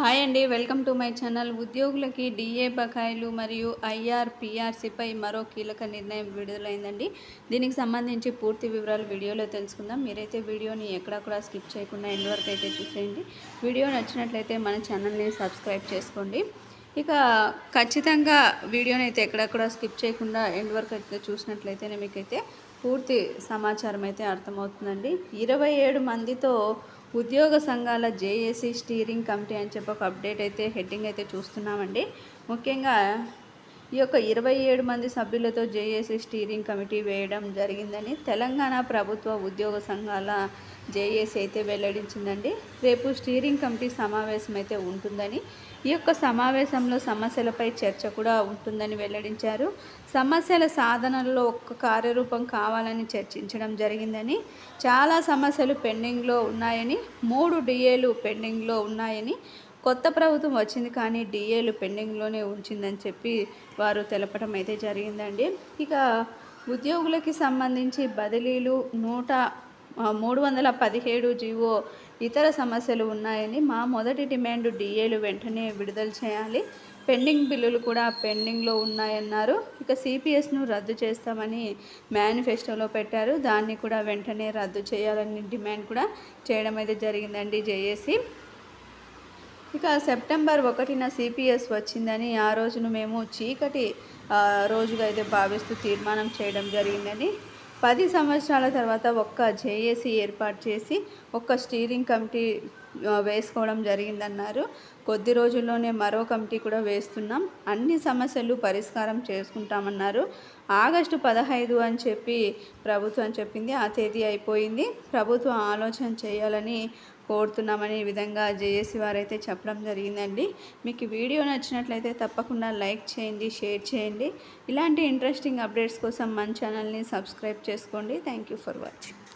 Hi అండి welcome to my channel. ఉద్యోగులకి DA బకాయిలు మరియు ఐఆర్ పిఆర్సీపై మరో కీలక నిర్ణయం విడుదలైందండి. దీనికి సంబంధించి పూర్తి వివరాలు వీడియోలో తెలుసుకుందాం. మీరైతే వీడియోని ఎక్కడక్కడ స్కిప్ చేయకుండా ఎండ్ వరకు అయితే చూసేయండి. వీడియో నచ్చినట్లయితే మన ఛానల్ని సబ్స్క్రైబ్ చేసుకోండి. ఇక ఖచ్చితంగా వీడియోని అయితే ఎక్కడక్కడ స్కిప్ చేయకుండా ఎండ్ వరకు అయితే చూసినట్లయితేనే మీకైతే పూర్తి సమాచారం అయితే అర్థమవుతుందండి. ఇరవై ఏడు మందితో ఉద్యోగ సంఘాల జేఏసీ స్టీరింగ్ కమిటీ అని చెప్పి ఒక అప్డేట్ అయితే హెడ్డింగ్ అయితే చూస్తున్నామండి. ముఖ్యంగా ఈ యొక్క ఇరవై ఏడు మంది సభ్యులతో జేఏసీ స్టీరింగ్ కమిటీ వేయడం జరిగిందని తెలంగాణ ప్రభుత్వ ఉద్యోగ సంఘాల జేఏసీ అయితే వెల్లడించిందండి. రేపు స్టీరింగ్ కమిటీ సమావేశం అయితే ఉంటుందని ఈ యొక్క సమావేశంలో సమస్యలపై చర్చ కూడా ఉంటుందని వెల్లడించారు. సమస్యల సాధనలో ఒక్క కార్యరూపం కావాలని చర్చించడం జరిగిందని చాలా సమస్యలు పెండింగ్లో ఉన్నాయని మూడు డిఏలు పెండింగ్లో ఉన్నాయని కొత్త ప్రభుత్వం వచ్చింది కానీ డిఏలు పెండింగ్లోనే ఉంచిందని చెప్పి వారు తెలపడం అయితే జరిగిందండి. ఇక ఉద్యోగులకి సంబంధించి బదిలీలు నూట మూడు వందల పదిహేడు జీవో ఇతర సమస్యలు ఉన్నాయని మా మొదటి డిమాండ్ డిఏలు వెంటనే విడుదల చేయాలి. పెండింగ్ బిల్లులు కూడా పెండింగ్లో ఉన్నాయన్నారు. ఇక సిపిఎస్ను రద్దు చేస్తామని మేనిఫెస్టోలో పెట్టారు. దాన్ని కూడా వెంటనే రద్దు చేయాలని డిమాండ్ కూడా చేయడం అయితే జరిగిందండి జేఏసీ. ఇక సెప్టెంబర్ ఒకటిన సిపిఎస్ వచ్చిందని ఆ రోజును మేము చీకటి రోజుగా అయితే భావిస్తూ తీర్మానం చేయడం జరిగిందని పది సంవత్సరాల తర్వాత ఒక్క జేఏసీ ఏర్పాటు చేసి ఒక్క స్టీరింగ్ కమిటీ వేసుకోవడం జరిగిందన్నారు. కొద్ది రోజుల్లోనే మరో కమిటీ కూడా వేస్తున్నాం. అన్ని సమస్యలు పరిష్కారం చేసుకుంటామన్నారు. ఆగస్టు పదహైదు అని చెప్పి ప్రభుత్వం చెప్పింది. ఆ తేదీ అయిపోయింది. ప్రభుత్వం ఆలోచన చేయాలని కోరుతున్నామని ఈ విధంగా జేఏసీ వారైతే చెప్పడం జరిగిందండి. మీకు వీడియో నచ్చినట్లయితే తప్పకుండా లైక్ చేయండి షేర్ చేయండి. ఇలాంటి ఇంట్రెస్టింగ్ అప్డేట్స్ కోసం మన ఛానల్ని సబ్స్క్రైబ్ చేసుకోండి. Thank you for watching.